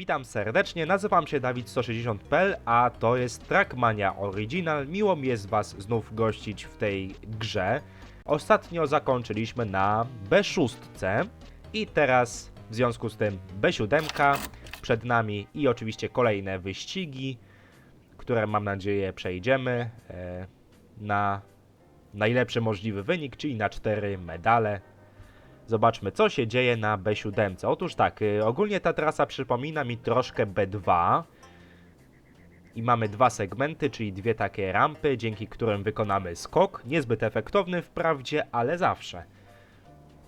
Witam serdecznie, nazywam się Dawid160.pl, a to jest Trackmania Original. Miło mi jest Was znów gościć w tej grze. Ostatnio zakończyliśmy na B6 i teraz w związku z tym B7 przed nami i oczywiście kolejne wyścigi, które mam nadzieję przejdziemy e, na najlepszy możliwy wynik, czyli na 4 medale. Zobaczmy, co się dzieje na B7. Otóż tak, y, ogólnie ta trasa przypomina mi troszkę B2. I mamy dwa segmenty, czyli dwie takie rampy, dzięki którym wykonamy skok. Niezbyt efektowny wprawdzie, ale zawsze.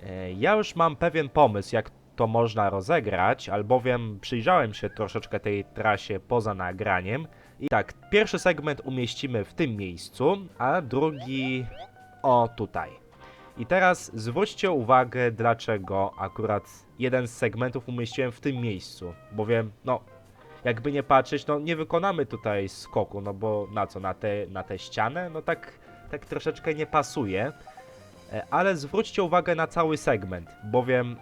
E, Ja już mam pewien pomysł, jak to można rozegrać, albowiem przyjrzałem się troszeczkę tej trasie poza nagraniem. I tak, pierwszy segment umieścimy w tym miejscu, a drugi o tutaj. I teraz zwróćcie uwagę, dlaczego akurat jeden z segmentów umieściłem w tym miejscu. Bowiem, no, jakby nie patrzeć, no nie wykonamy tutaj skoku, no bo na co, na tę na tę ścianę? No tak, tak troszeczkę nie pasuje. E, Ale zwróćcie uwagę na cały segment, bowiem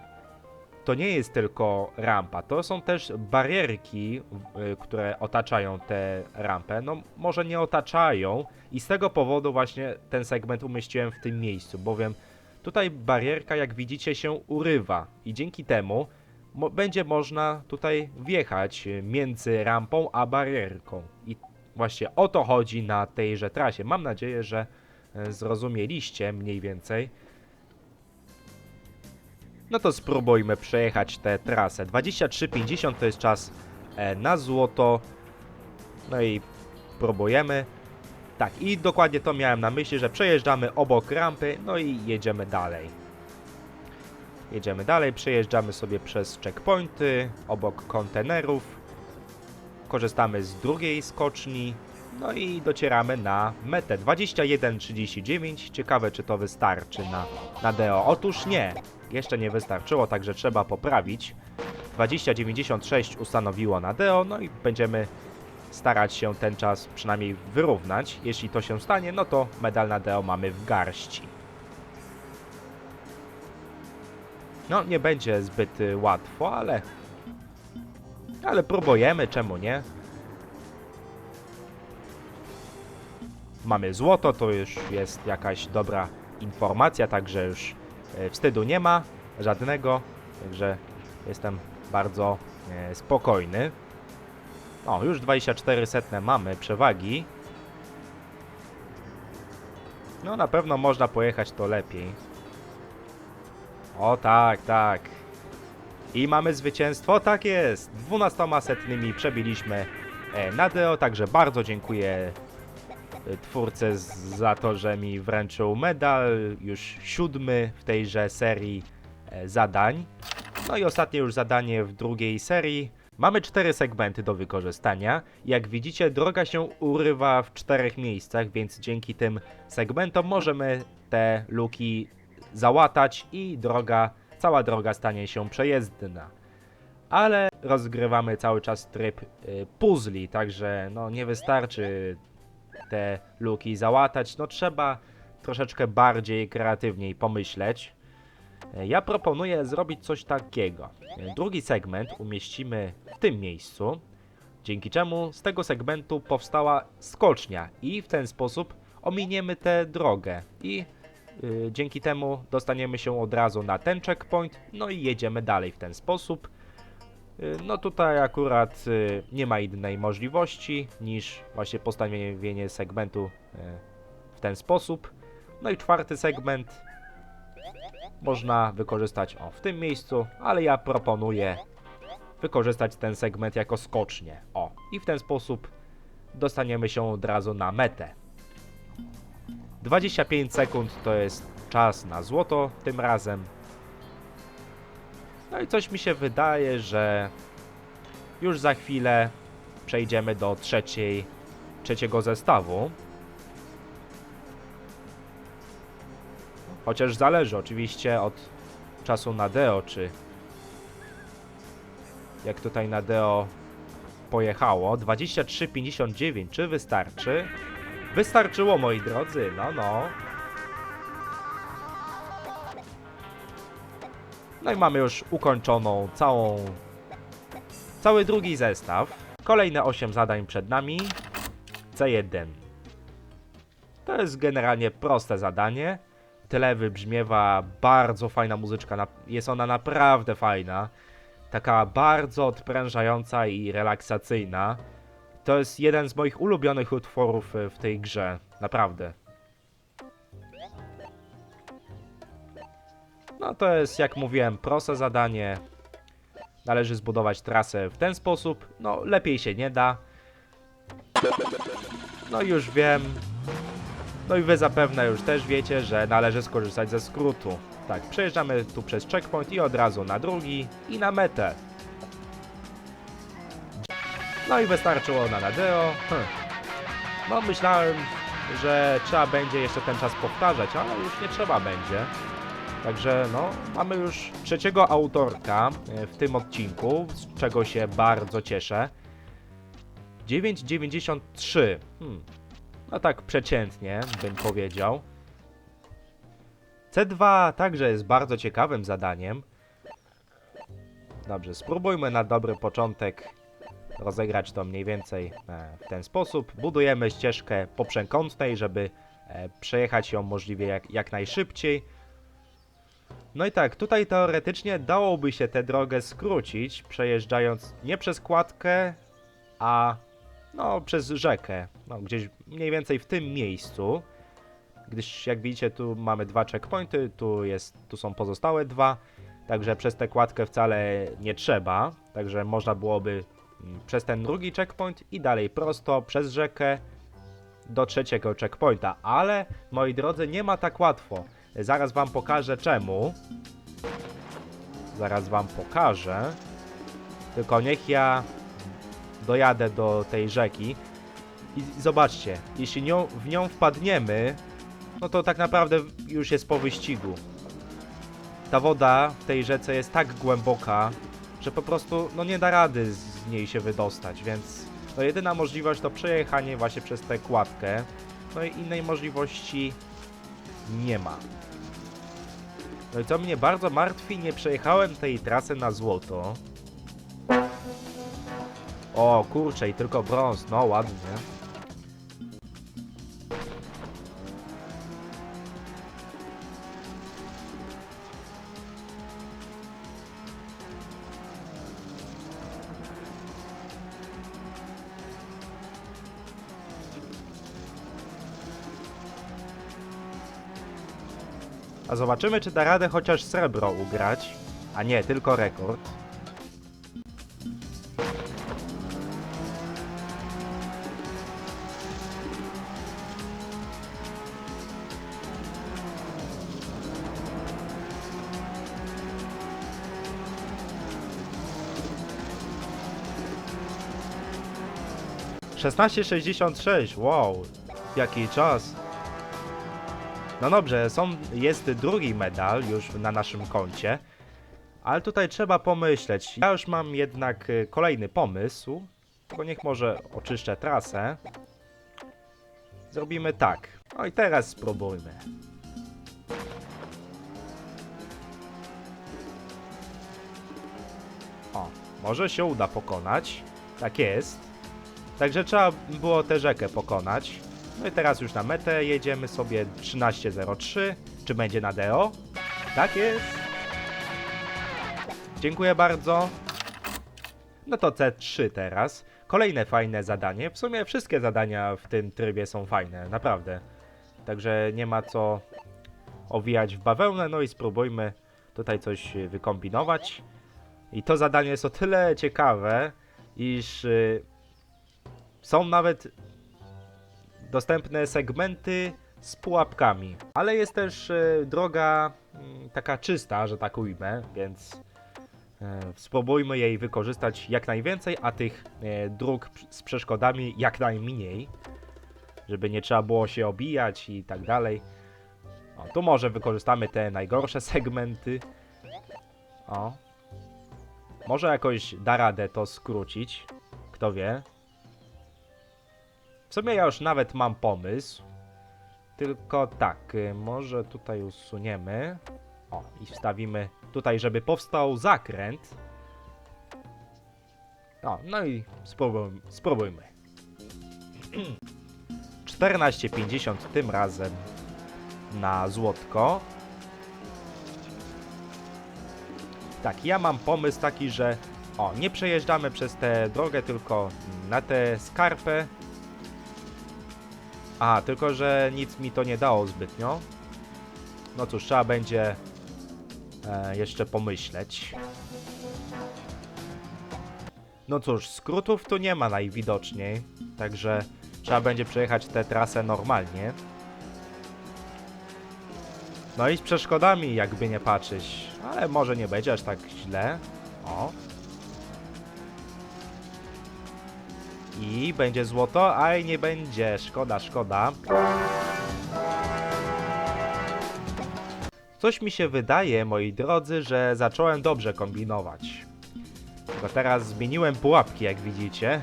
to nie jest tylko rampa, to są też barierki, y, które otaczają tę rampę. No może nie otaczają i z tego powodu właśnie ten segment umieściłem w tym miejscu, bowiem tutaj barierka jak widzicie się urywa i dzięki temu mo będzie można tutaj wjechać y, między rampą a barierką. I właśnie o to chodzi na tejże trasie. Mam nadzieję, że y, zrozumieliście mniej więcej. No to spróbujmy przejechać tę trasę. 23,50 to jest czas e, na złoto. No i próbujemy. Tak, i dokładnie to miałem na myśli, że przejeżdżamy obok rampy, no i jedziemy dalej. Jedziemy dalej, przejeżdżamy sobie przez checkpointy, obok kontenerów. Korzystamy z drugiej skoczni. No i docieramy na metę 21.39. Ciekawe, czy to wystarczy na, na DO. Otóż nie, jeszcze nie wystarczyło, także trzeba poprawić. 20.96 ustanowiło na DO, no i będziemy starać się ten czas przynajmniej wyrównać. Jeśli to się stanie, no to medal na DO mamy w garści. No, nie będzie zbyt y, łatwo, ale... Ale próbujemy, czemu nie? Mamy złoto, to już jest jakaś dobra informacja, także już e, wstydu nie ma żadnego, także jestem bardzo e, spokojny. O, już 24 setne mamy przewagi. No na pewno można pojechać to lepiej. O tak, tak. I mamy zwycięstwo, tak jest. 12 setnymi przebiliśmy e, Nadeo, także bardzo dziękuję e, twórcę za to, że mi wręczył medal, już siódmy w tejże serii e, zadań. No i ostatnie już zadanie w drugiej serii. Mamy cztery segmenty do wykorzystania. Jak widzicie, droga się urywa w czterech miejscach, więc dzięki tym segmentom możemy te luki załatać i droga, cała droga stanie się przejezdna. Ale rozgrywamy cały czas tryb y, puzli, także no nie wystarczy te luki załatać, no trzeba troszeczkę bardziej kreatywniej pomyśleć. E, Ja proponuję zrobić coś takiego. E, Drugi segment umieścimy w tym miejscu, dzięki czemu z tego segmentu powstała skocznia i w ten sposób ominiemy tę drogę i y, dzięki temu dostaniemy się od razu na ten checkpoint, no i jedziemy dalej w ten sposób. No tutaj akurat nie ma innej możliwości niż właśnie postawienie segmentu w ten sposób. No i czwarty segment można wykorzystać o w tym miejscu, ale ja proponuję wykorzystać ten segment jako skocznie. O, i w ten sposób dostaniemy się od razu na metę. 25 sekund to jest czas na złoto tym razem. No i coś mi się wydaje, że już za chwilę przejdziemy do trzeciej, trzeciego zestawu. Chociaż zależy oczywiście od czasu na Deo, czy jak tutaj na Deo pojechało. 23,59, czy wystarczy? Wystarczyło, moi drodzy, no no. No i mamy już ukończoną całą Cały drugi zestaw. Kolejne 8 zadań przed nami. C1. To jest generalnie proste zadanie. W Tyle wybrzmiewa bardzo fajna muzyczka. Jest ona naprawdę fajna. Taka bardzo odprężająca i relaksacyjna. To jest jeden z moich ulubionych utworów e, w tej grze. Naprawdę. No to jest, jak mówiłem, proste zadanie. Należy zbudować trasę w ten sposób. No, lepiej się nie da. No już wiem. No i wy zapewne już też wiecie, że należy skorzystać ze skrótu. Tak, przejeżdżamy tu przez checkpoint i od razu na drugi i na metę. No i wystarczyło na Nadeo. Hm. No myślałem, że trzeba będzie jeszcze ten czas powtarzać, ale już nie trzeba będzie. Także no, mamy już trzeciego autorka e, w tym odcinku, z czego się bardzo cieszę. 9,93. Hmm. No tak przeciętnie bym powiedział. C2 także jest bardzo ciekawym zadaniem. Dobrze, spróbujmy na dobry początek rozegrać to mniej więcej e, w ten sposób. Budujemy ścieżkę poprzekątnej, żeby e, przejechać ją możliwie jak, jak najszybciej. No i tak, tutaj teoretycznie dałoby się tę drogę skrócić, przejeżdżając nie przez kładkę, a no przez rzekę, no gdzieś mniej więcej w tym miejscu. Gdyż jak widzicie tu mamy dwa checkpointy, tu, jest, tu są pozostałe dwa, także przez tę kładkę wcale nie trzeba, także można byłoby mm, przez ten drugi checkpoint i dalej prosto przez rzekę do trzeciego checkpointa, ale moi drodzy nie ma tak łatwo. Zaraz wam pokażę czemu. Zaraz wam pokażę. Tylko niech ja dojadę do tej rzeki. I zobaczcie, jeśli nią, w nią wpadniemy, no to tak naprawdę już jest po wyścigu. Ta woda w tej rzece jest tak głęboka, że po prostu no nie da rady z niej się wydostać, więc no jedyna możliwość to przejechanie właśnie przez tę kładkę. No i innej możliwości nie ma. No i co mnie bardzo martwi, nie przejechałem tej trasy na złoto. O kurczę, i tylko brąz, no ładnie. A zobaczymy, czy da radę chociaż srebro ugrać. A nie, tylko rekord. Szesnaście sześćdziesiąt sześć, wow, jaki czas. No dobrze, są, jest drugi medal już na naszym koncie, ale tutaj trzeba pomyśleć. Ja już mam jednak y, kolejny pomysł, tylko niech może oczyszczę trasę. Zrobimy tak. No i teraz spróbujmy. O, może się uda pokonać. Tak jest. Także trzeba było tę rzekę pokonać. No i teraz już na metę jedziemy sobie 13.03. Czy będzie na DO? Tak jest. Dziękuję bardzo. No to C3 teraz. Kolejne fajne zadanie. W sumie wszystkie zadania w tym trybie są fajne, naprawdę. Także nie ma co owijać w bawełnę. No i spróbujmy tutaj coś wykombinować. I to zadanie jest o tyle ciekawe, iż y, są nawet dostępne segmenty z pułapkami. Ale jest też e, droga mm, taka czysta, że tak ujmę, więc e, spróbujmy jej wykorzystać jak najwięcej, a tych e, dróg z przeszkodami jak najmniej, żeby nie trzeba było się obijać i tak dalej. O, tu może wykorzystamy te najgorsze segmenty. O. Może jakoś da radę to skrócić. Kto wie. W sumie ja już nawet mam pomysł. Tylko tak, y, może tutaj usuniemy. O, i wstawimy tutaj, żeby powstał zakręt. No, no i spróbujmy. spróbujmy. 14,50 tym razem na złotko. Tak, ja mam pomysł taki, że o, nie przejeżdżamy przez tę drogę, tylko na tę skarpę. A, tylko że nic mi to nie dało zbytnio. No cóż, trzeba będzie e, jeszcze pomyśleć. No cóż, skrótów tu nie ma najwidoczniej, także trzeba będzie przejechać tę trasę normalnie. No i z przeszkodami, jakby nie patrzeć, ale może nie będzie aż tak źle. O. I będzie złoto, a i nie będzie. Szkoda, szkoda. Coś mi się wydaje, moi drodzy, że zacząłem dobrze kombinować. Tylko teraz zmieniłem pułapki, jak widzicie.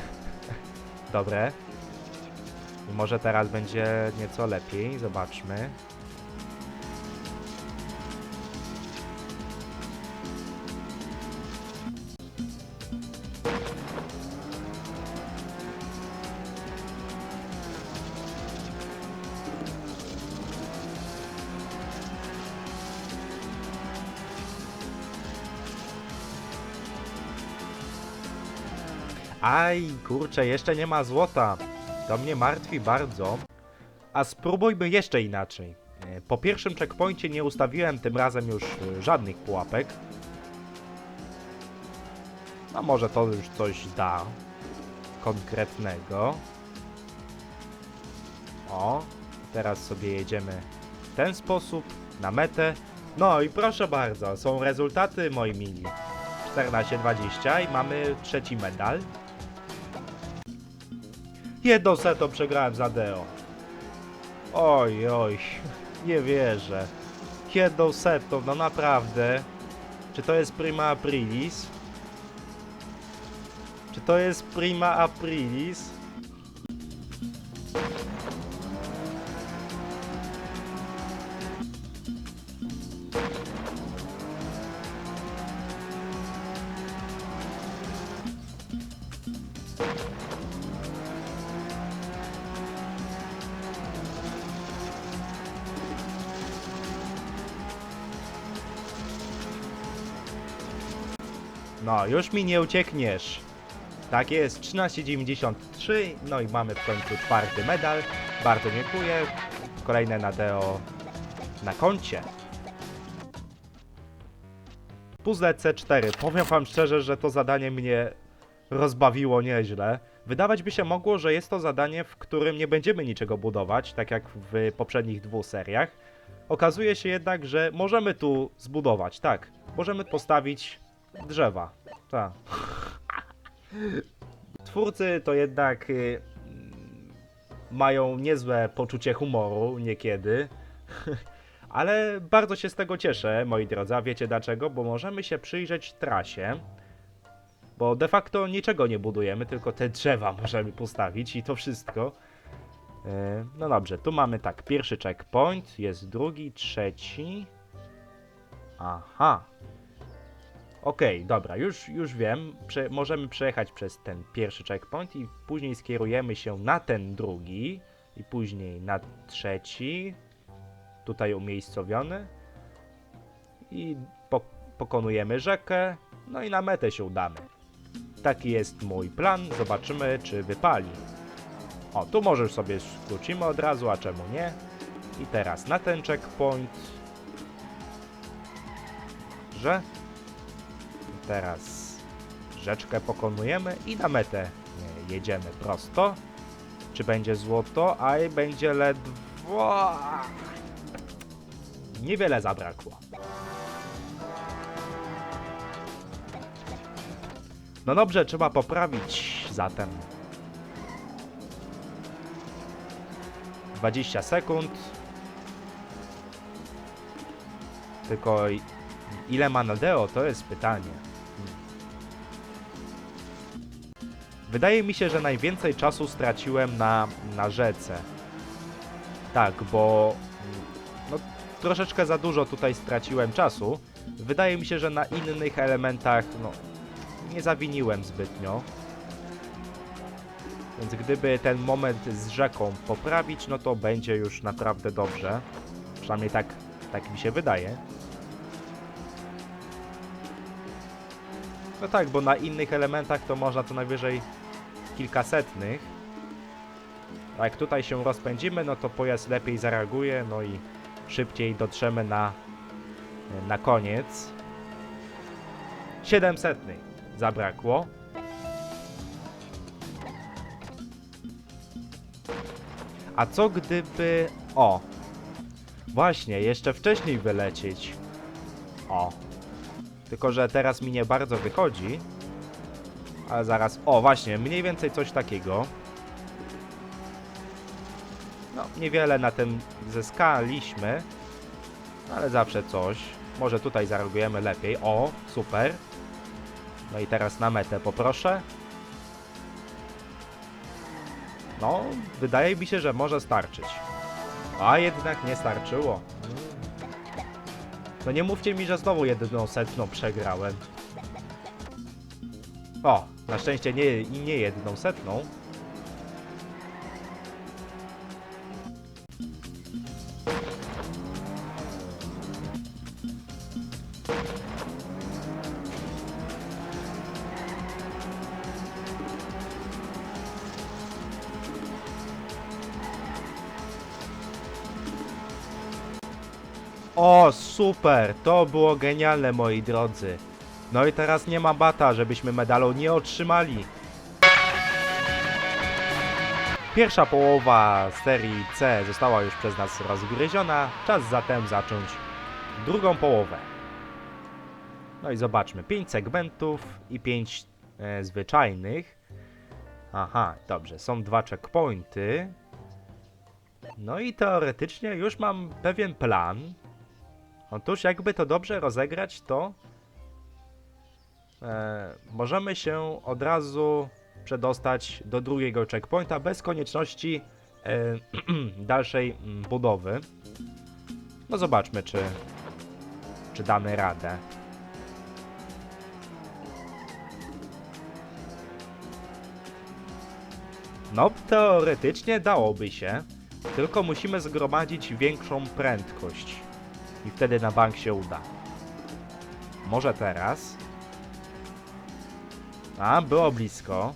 Dobre. I może teraz będzie nieco lepiej. Zobaczmy. Aj, kurczę, jeszcze nie ma złota. To mnie martwi bardzo. A spróbujmy jeszcze inaczej. E, Po pierwszym checkpoincie nie ustawiłem tym razem już e, żadnych pułapek. No może to już coś da. Konkretnego. O, teraz sobie jedziemy w ten sposób, na metę. No i proszę bardzo, są rezultaty, moi mili. 14-20 i mamy trzeci medal. Jedną setą przegrałem za Deo. Oj, oj, nie wierzę. Jedną setą, no naprawdę. Czy to jest prima aprilis? Czy to jest prima aprilis? No, już mi nie uciekniesz. Tak jest, 13,93. No i mamy w końcu czwarty medal. Bardzo dziękuję. Kolejne na Deo na koncie. Puzzle C4. Powiem wam szczerze, że to zadanie mnie rozbawiło nieźle. Wydawać by się mogło, że jest to zadanie, w którym nie będziemy niczego budować, tak jak w poprzednich dwóch seriach. Okazuje się jednak, że możemy tu zbudować, tak. Możemy postawić drzewa. Tak. Twórcy to jednak y, mają niezłe poczucie humoru niekiedy. Ale bardzo się z tego cieszę, moi drodzy. A wiecie dlaczego? Bo możemy się przyjrzeć trasie. Bo de facto niczego nie budujemy, tylko te drzewa możemy postawić i to wszystko. E, No dobrze, tu mamy tak, pierwszy checkpoint, jest drugi, trzeci. Aha. Okej, dobra, już, już wiem. Prze możemy przejechać przez ten pierwszy checkpoint i później skierujemy się na ten drugi i później na trzeci. Tutaj umiejscowiony. I po pokonujemy rzekę, no i na metę się udamy. Taki jest mój plan, zobaczymy czy wypali. O, tu możesz sobie skrócimy od razu, a czemu nie? I teraz na ten checkpoint. Że Teraz rzeczkę pokonujemy i na metę jedziemy prosto. Czy będzie złoto? Aj, będzie ledwo. Niewiele zabrakło. No dobrze, trzeba poprawić zatem. 20 sekund. Tylko ile ma Nadeo, to jest pytanie. Wydaje mi się, że najwięcej czasu straciłem na, na rzece. Tak, bo mm, no, troszeczkę za dużo tutaj straciłem czasu. Wydaje mi się, że na innych elementach no, nie zawiniłem zbytnio. Więc gdyby ten moment z rzeką poprawić, no to będzie już naprawdę dobrze. Przynajmniej tak, tak mi się wydaje. No tak, bo na innych elementach to można co najwyżej kilkasetnych. A jak tutaj się rozpędzimy, no to pojazd lepiej zareaguje, no i szybciej dotrzemy na, na koniec. 700 zabrakło. A co gdyby... O! Właśnie, jeszcze wcześniej wylecieć. O. Tylko, że teraz mi nie bardzo wychodzi. Ale zaraz... O, właśnie, mniej więcej coś takiego. No, niewiele na tym zyskaliśmy. Ale zawsze coś. Może tutaj zareagujemy lepiej. O, super. No i teraz na metę poproszę. No, wydaje mi się, że może starczyć. A jednak nie starczyło. No nie mówcie mi, że znowu jedną setną przegrałem. O, na szczęście nie, nie jedną setną. O, super! To było genialne, moi drodzy. No i teraz nie ma bata, żebyśmy medalu nie otrzymali. Pierwsza połowa serii C została już przez nas rozgryziona. Czas zatem zacząć drugą połowę. No i zobaczmy. 5 segmentów i 5 e, zwyczajnych. Aha, dobrze. Są dwa checkpointy. No i teoretycznie już mam pewien plan. Otóż jakby to dobrze rozegrać, to możemy się od razu przedostać do drugiego checkpointa bez konieczności e, dalszej mm, budowy. No zobaczmy, czy, czy damy radę. No, teoretycznie dałoby się, tylko musimy zgromadzić większą prędkość i wtedy na bank się uda. Może teraz? A, było blisko.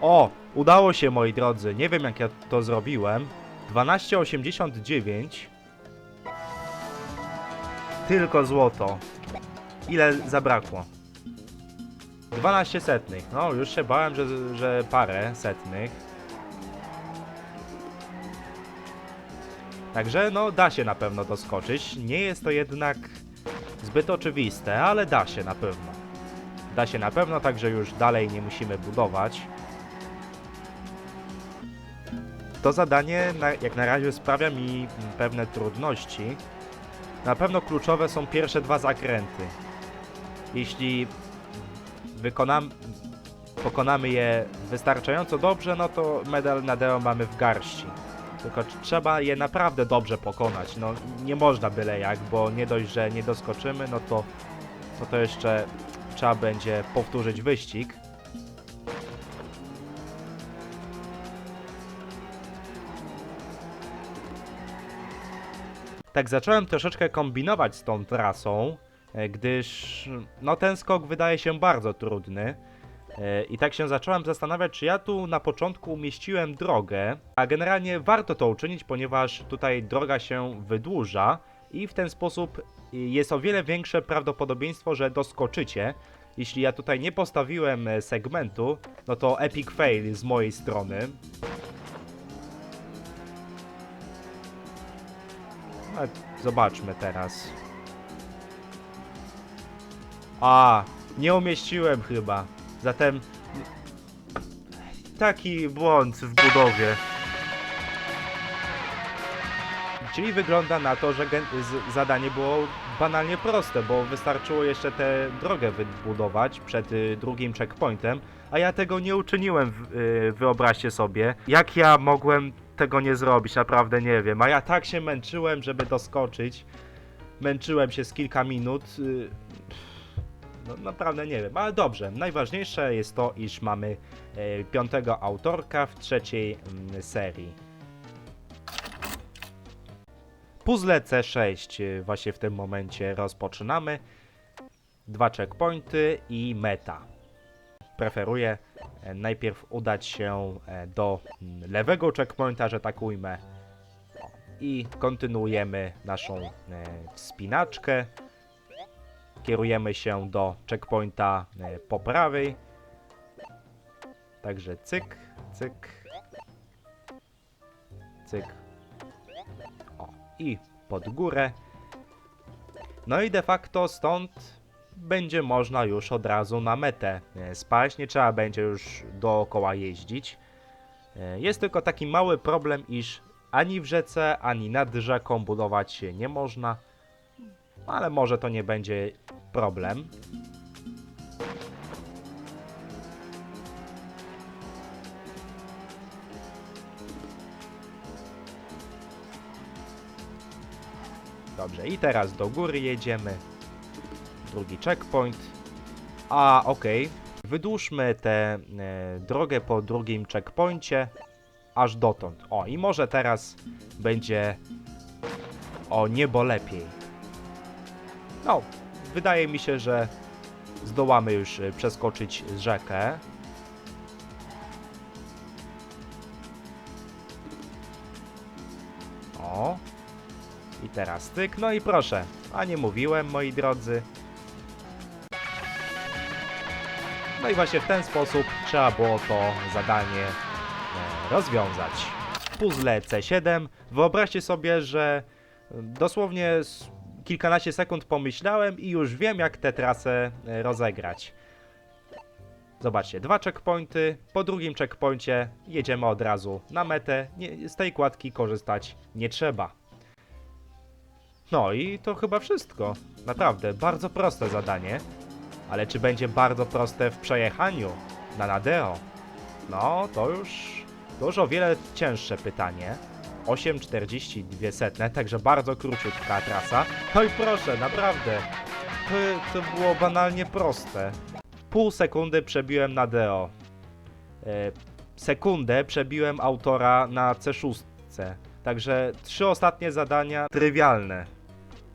O, udało się moi drodzy. Nie wiem jak ja to zrobiłem. 12,89. Tylko złoto. Ile zabrakło? 12 setnych. No, już się bałem, że, że parę setnych. Także, no, da się na pewno doskoczyć. Nie jest to jednak zbyt oczywiste, ale da się na pewno. Da się na pewno, także już dalej nie musimy budować. To zadanie, jak na razie, sprawia mi pewne trudności. Na pewno kluczowe są pierwsze dwa zakręty. Jeśli wykonam, pokonamy je wystarczająco dobrze, no to medal na Deo mamy w garści. Tylko tr- trzeba je naprawdę dobrze pokonać. No nie można byle jak, bo nie dość, że nie doskoczymy, no to, no to jeszcze trzeba będzie powtórzyć wyścig. Tak zacząłem troszeczkę kombinować z tą trasą, e, gdyż no ten skok wydaje się bardzo trudny. E, I tak się zacząłem zastanawiać, czy ja tu na początku umieściłem drogę, a generalnie warto to uczynić, ponieważ tutaj droga się wydłuża i w ten sposób jest o wiele większe prawdopodobieństwo, że doskoczycie. Jeśli ja tutaj nie postawiłem e, segmentu, no to epic fail z mojej strony. No, zobaczmy teraz. A, nie umieściłem chyba. Zatem taki błąd w budowie. Czyli wygląda na to, że zadanie było banalnie proste, bo wystarczyło jeszcze tę drogę wybudować przed y, drugim checkpointem, a ja tego nie uczyniłem, y, wyobraźcie sobie. Jak ja mogłem tego nie zrobić, naprawdę nie wiem. A ja tak się męczyłem, żeby doskoczyć. Męczyłem się z kilka minut. y, No, naprawdę nie wiem, ale dobrze. Najważniejsze jest to, iż mamy e, piątego autorka w trzeciej mm, serii. Puzzle C6 y, właśnie w tym momencie rozpoczynamy. Dwa checkpointy i meta. Preferuję e, najpierw udać się e, do mm, lewego checkpointa, że tak ujmę. I kontynuujemy naszą e, wspinaczkę. Kierujemy się do checkpointa e, po prawej. Także cyk, cyk, cyk. O, i pod górę. No i de facto stąd będzie można już od razu na metę e, spaść. Nie trzeba będzie już dookoła jeździć. E, Jest tylko taki mały problem, iż ani w rzece, ani nad rzeką budować się nie można. Ale może to nie będzie problem. Dobrze, i teraz do góry jedziemy. Drugi checkpoint. A, okej. Wydłużmy tę e, drogę po drugim checkpoincie aż dotąd. O, i może teraz będzie o niebo lepiej. No, wydaje mi się, że zdołamy już e, przeskoczyć rzekę. O. I teraz tyk, no i proszę. A nie mówiłem, moi drodzy. No i właśnie w ten sposób trzeba było to zadanie e, rozwiązać. Puzzle C7. Wyobraźcie sobie, że e, dosłownie kilkanaście sekund pomyślałem i już wiem, jak tę trasę e, rozegrać. Zobaczcie, dwa checkpointy. Po drugim checkpoincie jedziemy od razu na metę. Nie, z tej kładki korzystać nie trzeba. No i to chyba wszystko. Naprawdę, bardzo proste zadanie. Ale czy będzie bardzo proste w przejechaniu na Nadeo? No, to już, to już o wiele cięższe pytanie. 8,42 setne, także bardzo króciutka trasa. No i proszę, naprawdę, to, było banalnie proste. Pół sekundy przebiłem Nadeo. E, sekundę przebiłem autora na C6. Także trzy ostatnie zadania trywialne.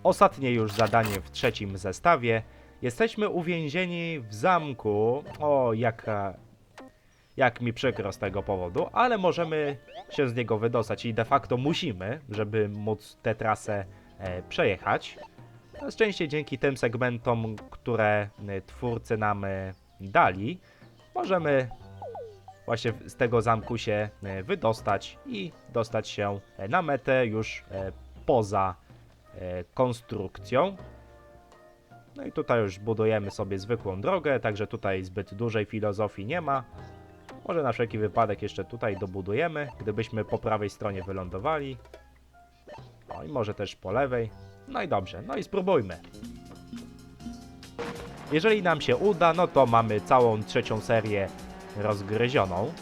Ostatnie już zadanie w trzecim zestawie. Jesteśmy uwięzieni w zamku. O, jaka. Jak mi przykro z tego powodu, ale możemy się z niego wydostać i de facto musimy, żeby móc tę trasę e, przejechać. Na szczęście dzięki tym segmentom, które e, twórcy nam e, dali, możemy właśnie z tego zamku się e, wydostać i dostać się na metę już poza konstrukcją. No i tutaj już budujemy sobie zwykłą drogę, także tutaj zbyt dużej filozofii nie ma. Może na wszelki wypadek jeszcze tutaj dobudujemy, gdybyśmy po prawej stronie wylądowali. No i może też po lewej. No i dobrze, no i spróbujmy. Jeżeli nam się uda, no to mamy całą trzecią serię rozgryzioną.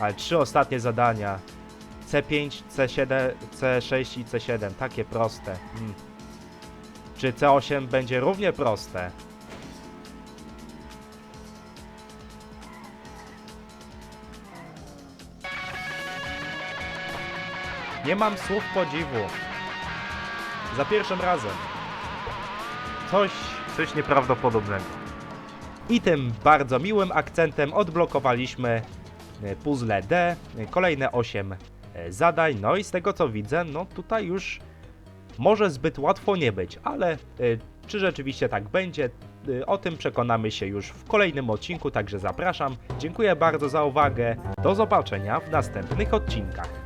Ale trzy ostatnie zadania. C5, C7, C6 i C7. Takie proste. Hmm. Czy C8 będzie równie proste? Nie mam słów podziwu. Za pierwszym razem. Coś, coś nieprawdopodobnego. I tym bardzo miłym akcentem odblokowaliśmy e, puzzle D, e, kolejne 8 e, zadań. No i z tego co widzę, no tutaj już może zbyt łatwo nie być, ale e, czy rzeczywiście tak będzie, e, o tym przekonamy się już w kolejnym odcinku, także zapraszam. Dziękuję bardzo za uwagę. Do zobaczenia w następnych odcinkach.